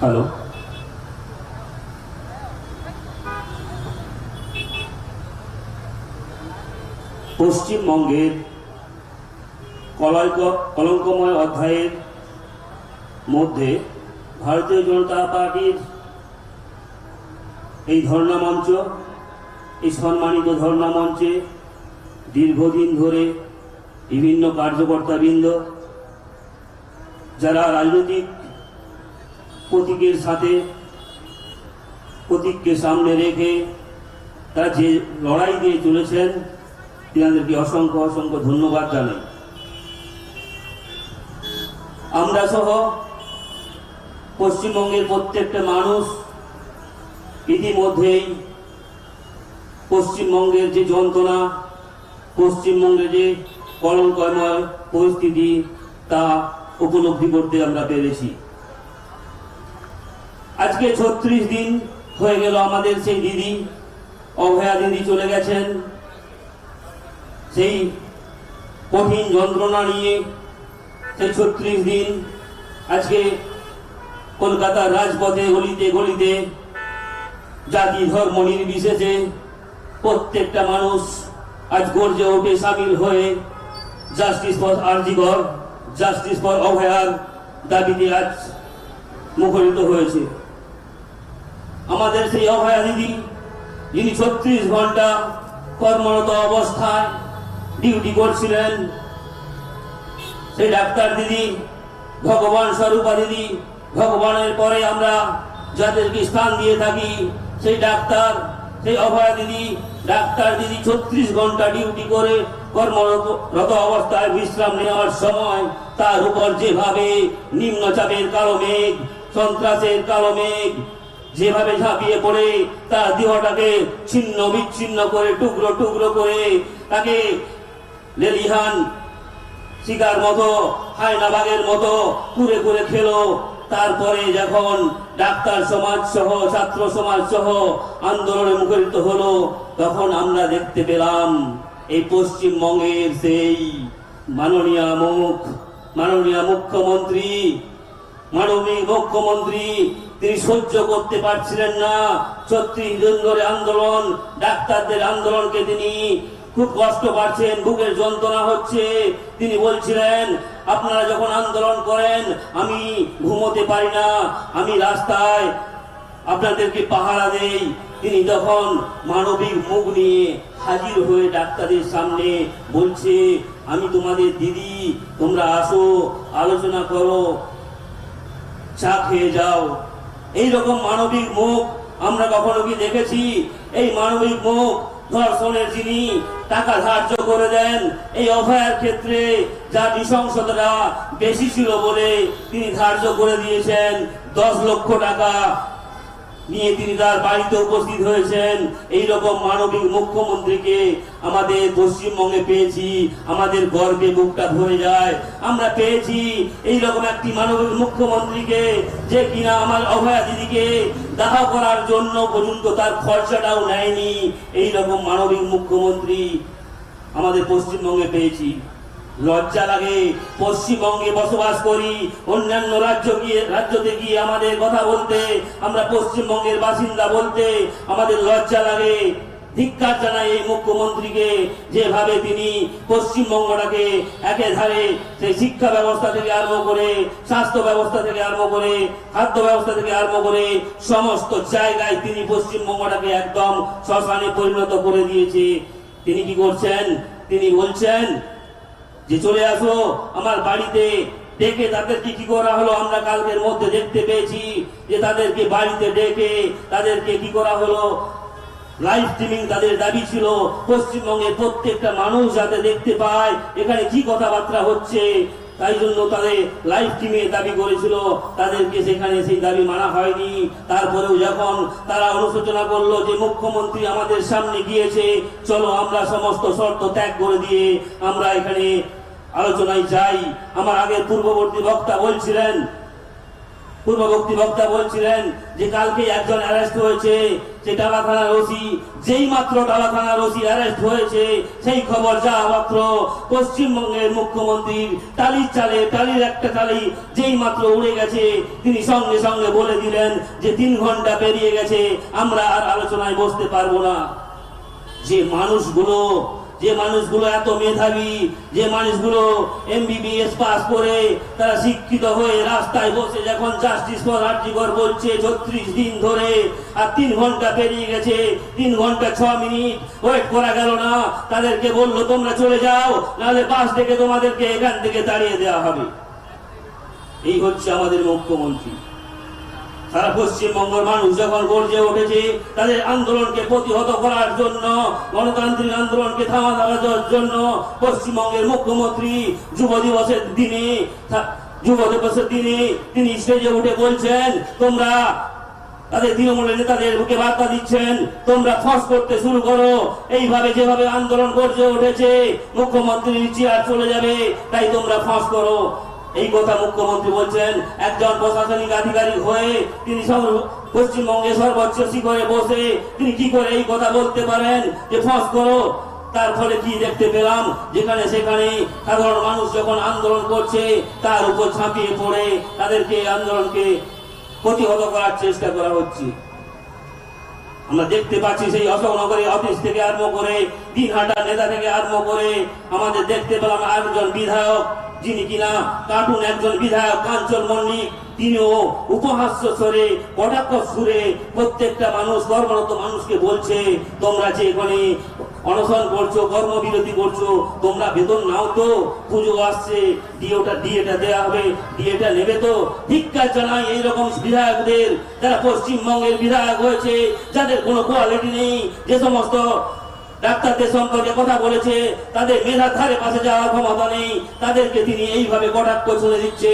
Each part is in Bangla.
হ্যালো পশ্চিমবঙ্গের কলঙ্ক কলঙ্কময় অধ্যায়ের মধ্যে ভারতীয় জনতা পার্টির এই ধর্ণা মঞ্চ এই সম্মানিত ধর্ণা মঞ্চে দীর্ঘদিন ধরে বিভিন্ন কার্যকর্তাবৃন্দ, যারা রাজনৈতিক প্রতীকের সাথে প্রতীককে সামনে রেখে তারা যে লড়াই দিয়ে চলেছেন, তিনাদেরকে অসংখ্য অসংখ্য ধন্যবাদ জানাই। আমরা সহ পশ্চিমবঙ্গের প্রত্যেকটা মানুষ ইতিমধ্যেই পশ্চিমবঙ্গের যে যন্ত্রণা পশ্চিমবঙ্গে যে কলঙ্কময় পরিস্থিতি, তা উপলব্ধি করতে আমরা পেরেছি। আজকে ছত্রিশ দিন হয়ে গেল আমাদের সেই দিদি, অভয়া দিদি চলে গেছেন। সেই কঠিন যন্ত্রণা নিয়ে সেই ছত্রিশ দিন আজকে কলকাতার রাজপথে গলিতে গলিতে জাতি ধর্ম নির্বিশেষে প্রত্যেকটা মানুষ আজ গর্জে ওঠে সামিল হয়ে জাস্টিস ফর আরজিগর, জাস্টিস ফর অভয়ার দাবিতে আজ মুখরিত হয়েছে। আমাদের সেই অভয়া দিদি, যিনি ছত্রিশ ঘণ্টা কর্মরত অবস্থায় ডিউটি করছিলেন, সেই ডাক্তার দিদি, ভগবান স্বরূপা দিদি, ভগবানের পরে আমরা যাদেরকে স্থান দিয়ে থাকি, সেই ডাক্তার, সেই অভয়া দিদি, ডাক্তার দিদি ছত্রিশ ঘণ্টা ডিউটি করে কর্মরত অবস্থায় বিশ্রাম নেওয়ার সময় তার উপর যেভাবে নিম্নচাপের কালো মেঘ, সন্ত্রাসের কালো মেঘ যেভাবে ঝাঁপিয়ে পড়ে, তার দেহটাকে ছিন্ন বিচ্ছিন্ন করে, টুকরো টুকরো করে তাকে লেলিহান শিকার মতো, হায়নাবাগের মতো কুরে কুরে খেলো। তারপরে যখন ডাক্তার সমাজ সহ, ছাত্র সমাজ সহ আন্দোলনে মুখরিত হলো, তখন আমরা দেখতে পেলাম, এই পশ্চিমবঙ্গের সেই মাননীয় মুখ, মাননীয় মুখ্যমন্ত্রী মাননীয় মুখ্যমন্ত্রী, তিনি সহ্য করতে পারছিলেন না। ছত্রিশ দিন ধরে আন্দোলন, ডাক্তারদের আন্দোলনকে তিনি খুব কষ্ট পাচ্ছেন, বুকের যন্ত্রণা হচ্ছে। তিনি বলছিলেন, আপনারা যখন আন্দোলন করেন, আমি ঘুমোতে পারি না, আমি রাস্তায় আপনাদেরকে পাহারা দেই। তিনি তখন মানবিক মুখ নিয়ে হাজির হয়ে ডাক্তারের সামনে বলছে, আমি তোমাদের দিদি, তোমরা আসো, আলোচনা করো চা খেয়ে যাও। এই রকম মানবিক মুখ আমরা কখনো কি দেখেছি? এই মানবিক মুখ ধর্ষণের যিনি টাকা ধার্য করে দেন, এই অভয়ার ক্ষেত্রে যা নৃশংসতা বেশি ছিল বলে তিনি ধার্য করে দিয়েছেন দশ লক্ষ টাকা। নিয়ে তিনি তার বাড়িতে উপস্থিত হয়েছেন। এই রকম মানবিক মুখ্যমন্ত্রীকে আমাদের পশ্চিমবঙ্গে পেয়েছি, আমাদের গর্বে বুকটা ভরে যায়। আমরা পেয়েছি এই রকম একটি মানবিক মুখ্যমন্ত্রীকে যে কিনা আমার অভয়া দিদিকে দেখা করার জন্য পর্যন্ত তার খরচাটাও নেয়নি। এই রকম মানবিক মুখ্যমন্ত্রী আমাদের পশ্চিমবঙ্গে পেয়েছি। লজ্জা লাগে। পশ্চিমবঙ্গে বসবাস করি, অন্যান্য রাজ্য গিয়ে, রাজ্যতে গিয়ে আমাদের কথা বলতে, আমরা পশ্চিমবঙ্গের বাসিন্দা বলতে আমাদের লজ্জা লাগে। ধিক্কার জানাই এই মুখ্যমন্ত্রীকে, যেভাবে তিনি পশ্চিমবঙ্গটাকে একে ধারে সেই শিক্ষা ব্যবস্থা থেকে আরম্ভ করে, স্বাস্থ্য ব্যবস্থা থেকে আরম্ভ করে, খাদ্য ব্যবস্থা থেকে আরম্ভ করে, সমস্ত জায়গায় তিনি পশ্চিমবঙ্গটাকে একদম শ্মশানে পরিণত করে দিয়েছে। তিনি কি করছেন? তিনি বলছেন যে চলে আসো, আমার বাড়িতে ডেকে তাদেরকে কি করা হলো? আমরা কালকের মধ্যে দেখতে পেয়েছি যে তাদেরকে বাড়িতে ডেকে তাদেরকে কি করা হলো? লাইভ স্ট্রিমিং তাদের দাবি ছিল, পশ্চিমবঙ্গের প্রত্যেকটা মানুষ যাতে দেখতে পায় এখানে কি কথাবার্তা হচ্ছে। তাই জন্য তাদের লাইভ স্ট্রিমে দাবি করেছিল, তাদেরকে সেখানে সেই দাবি মানা হয়নি। তারপরেও যখন তারা অনুশোচনা করল যে মুখ্যমন্ত্রী আমাদের সামনে গিয়েছে, চলো আমরা সমস্ত শর্ত ত্যাগ করে দিয়ে আমরা এখানে আলোচনায় যাই। আমার আগের পূর্ববর্তী বক্তা বলছিলেন, পূর্ববর্তী বক্তা বলছিলেন যে কালকে একজন অ্যারেস্ট হয়েছে যে ডালা থানার ওসি, যেই মাত্র ডালা থানার ওসি অ্যারেস্ট হয়েছে, সেই খবর যা মাত্র পশ্চিমবঙ্গের মুখ্যমন্ত্রীর টালির চালে, টালির একটা টালি যেই মাত্র উড়ে গেছে, তিনি সঙ্গে সঙ্গে বলে দিলেন যে তিন ঘণ্টা পেরিয়ে গেছে, আমরা আর আলোচনায় বসতে পারব না। যে মানুষগুলো যে মানুষগুলো এত মেধাবী, যে মানুষগুলো এমবিবিএস পাস করে, তারা শিক্ষিত হয়ে রাস্তায় বসে যখন জাস্টিস ফর আর্জিকর বলছে, ছত্রিশ দিন ধরে আর তিন ঘণ্টা পেরিয়ে গেছে, তিন ঘণ্টা ছ মিনিট ওয়েট করা গেল না, তাদেরকে বলল, তোমরা চলে যাও, নাহলে বাস থেকে তোমাদেরকে এখান থেকে তাড়িয়ে দেওয়া হবে। এই হচ্ছে আমাদের মুখ্যমন্ত্রী। সারা পশ্চিমবঙ্গের মানুষ যখন গর্জে উঠেছে, তাদের আন্দোলনকে প্রতিহত করার জন্য, গণতান্ত্রিক আন্দোলনকে থামা দেওয়ার জন্য পশ্চিমবঙ্গের মুখ্যমন্ত্রী যুব দিবসের দিনে যুব দিবসের দিনে তিনি স্টেজে উঠে বলছেন, তোমরা তাদের তৃণমূলের নেতাদের বুকে বার্তা দিচ্ছেন, তোমরা ফস করতে শুরু করো। এইভাবে যেভাবে আন্দোলন করছে উঠেছে, মুখ্যমন্ত্রীর চেয়ার চলে যাবে, তাই তোমরা ফস করো। এই কথা মুখ্যমন্ত্রী বলছেন, একজন প্রশাসনিক আধিকারিক হয়ে তিনি পশ্চিমবঙ্গে সর্বোচ্চ শিখরে বসে তিনি কি করে এই কথা বলতে পারেন যে ফস করো? তার ফলে কি দেখতে পেলাম? যেখানে সেখানে সাধারণ মানুষ যখন আন্দোলন করছে, তার উপর ঝাঁপিয়ে পড়ে তাদেরকে আন্দোলনকে প্রতিহত করার চেষ্টা করা হচ্ছে। আমরা দেখতে পাচ্ছি সেই অশোকনগরে অফিস থেকে আরম্ভ করে দিনহাটা নেতা থেকে আরম্ভ করে আমাদের দেখতে পেলাম আরেকজন বিধায়ক, যিনি কিনা কার্টুন একজন বিধায়ক, কাঞ্চন মল্লিক। তিনিও উপহাস্য স্বরে, কটাক্ষ সুরে প্রত্যেকটা মানুষ কর্মরত মানুষকে বলছে, তোমরা যে এখানে অনশন করছ, কর্মবিরতি করছ, তোমরা বেতন নাও তো, পুজো আসছে ডিওটা ডিএটা দেওয়া হবে ডিএটা নেবে তো। ধিক্কার জানাই এইরকম বিধায়কদের, যারা পশ্চিমবঙ্গের বিধায়ক হয়েছে, যাদের কোনো কোয়ালিটি নেই, যে সমস্ত ডাক্তারদের সম্পর্কে কথা বলেছে, তাদের মেধার ধারে পাশে যাওয়ার ক্ষমতা নেই, তাদেরকে তিনি এইভাবে কটাক্ষ শুনে দিচ্ছে।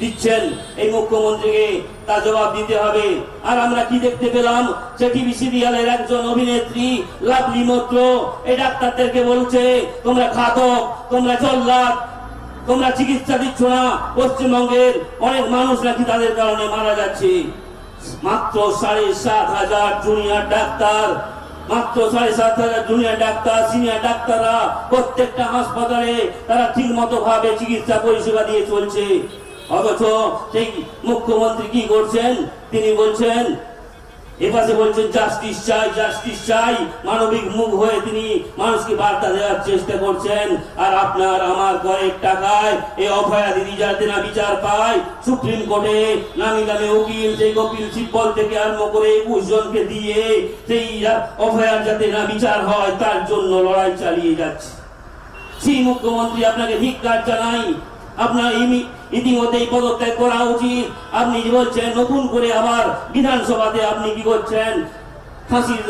দিচ্ছেন। এই মুখ্যমন্ত্রীকে তার জবাব দিতে হবে। আর আমরা কি দেখতে পেলাম? সে টিভি সিরিয়ালের একজন অভিনেত্রী, লাভলি মত্র। এই ডাক্তারদেরকে বলছে, তোমরা খাতক তোমরা জল্লাদ, তোমরা চিকিৎসা দিচ্ছ না। পশ্চিমবঙ্গের অনেক মানুষ নাকি তাদের কারণে মারা যাচ্ছে। মাত্র সাড়ে সাত হাজার জুনিয়র ডাক্তার, মাত্র সাড়ে সাত হাজার জুনিয়র ডাক্তার, সিনিয়র ডাক্তাররা প্রত্যেকটা হাসপাতালে তারা ঠিক মতো ভাবে চিকিৎসা পরিষেবা দিয়ে চলছে। অথচ সেই মুখ্যমন্ত্রী কি করছেন? তিনি বলছেন এপাশে বলছেন, জাস্টিস চাই জাস্টিস চাই। মানবিক মুখ হয়ে তিনি মানুষকে বার্তা দেওয়ার চেষ্টা করছেন। আর আপনার আমার কয়েক টাকায় এই অভয়া দিদি না বিচার পায়, সুপ্রিম কোর্টে নামি দামি উকিল, সেই কপিল সিব্বল থেকে আরম্ভ করে একুশ জনকে দিয়ে সেই অভয়ার যাতে না বিচার হয়, তার জন্য লড়াই চালিয়ে যাচ্ছে। সেই মুখ্যমন্ত্রী আপনাকে ধিক্কার জানাই। আপনার ইতিমধ্যেই পদত্যাগ করা উচিত। আপনি যে বলছেন? নতুন করে আবার বিধানসভাতে আপনি কি করছেন? ফাঁসির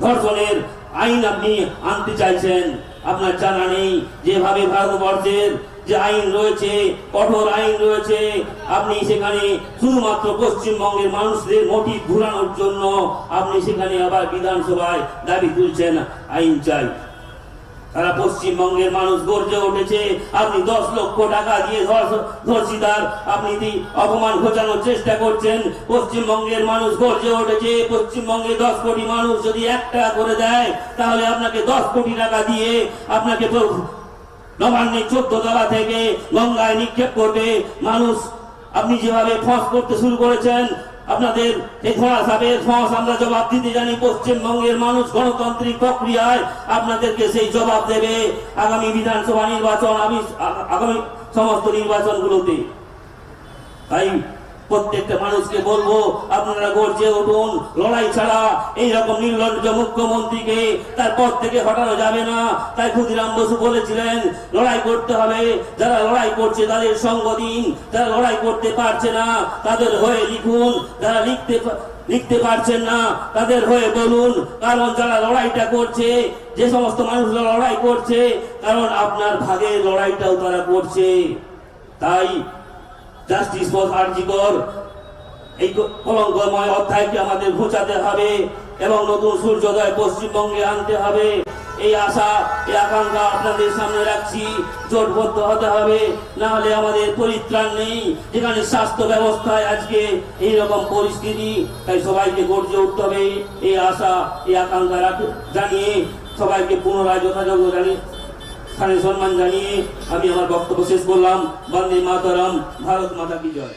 ধর্ষণের আইন আপনি আনতে চাইছেন। আপনার জানা নেই যেভাবে ভারতবর্ষের যে আইন রয়েছে, কঠোর আইন রয়েছে, আপনি সেখানে শুধুমাত্র পশ্চিমবঙ্গের মানুষদের মোটিভ ঘুরানোর জন্য আপনি সেখানে আবার বিধানসভায় দাবি তুলছেন। আইন চাই। সারা পশ্চিমবঙ্গের মানুষ গর্জে উঠেছে, আপনি দশ লক্ষ টাকা দিয়ে ধর্ষ- ধর্ষিতার আপনি অপমান ঘোচানোর চেষ্টা করছেন। পশ্চিমবঙ্গের মানুষ গর্জে উঠেছে, পশ্চিমবঙ্গে দশ কোটি মানুষ যদি এক টাকা করে দেয়, তাহলে আপনাকে দশ কোটি টাকা দিয়ে আপনাকে নবান্নের চোদ্দ তলা থেকে গঙ্গায় নিক্ষেপ করবে। মানুষ, আপনি যেভাবে ফস করতে শুরু করেছেন আপনাদের আমরা জবাব দিতে জানি, পশ্চিমবঙ্গের মানুষ গণতান্ত্রিক প্রক্রিয়ায় আপনাদেরকে সেই জবাব দেবে আগামী বিধানসভা নির্বাচন আমি আগামী সমস্ত নির্বাচনগুলোতে। তাই প্রত্যেকটা মানুষকে বলব, আপনারা গর্জে উঠুন, লড়াই ছাড়া, এইরকম নির্লজ্জ মুখ্যমন্ত্রীকে তার পদ থেকে হটানো যাবে না। তাই ক্ষুদিরাম বসু বলেছিলেন, লড়াই করতে হবে, যারা লড়াই করছে তাদের সঙ্গ দিন, যারা লড়াই করতে পারছে না, তাদের হয়ে লিখুন, যারা লিখতে লিখতে পারছেন না, তাদের হয়ে বলুন, কারণ যারা লড়াইটা করছে, যে সমস্ত মানুষরা লড়াই করছে, কারণ আপনার ভাগের লড়াইটাও তারা করছে। তাই জাস্টিস ফর আরজিকর এই কলঙ্কময় অধ্যায়কে আমাদের ঘোচাতে হবে এবং নতুন সূর্যোদয় পশ্চিমবঙ্গে আনতে হবে। এই আশা, এই আকাঙ্ক্ষা আপনাদের সামনে রাখছি। জোটবদ্ধ হতে হবে, না হলে আমাদের পরিত্রাণ নেই। যেখানে স্বাস্থ্য ব্যবস্থায় আজকে এই রকম পরিস্থিতি, তাই সবাইকে গর্জে উঠতে হবে। এই আশা, এই আকাঙ্ক্ষা জানিয়ে সবাইকে পুনরায় যথাযোগ্য জানিয়ে স্থানে সম্মান জানিয়ে আমি আমার বক্তব্য শেষ করলাম। বন্দে মাতরম ভারত মাতা কি জয়।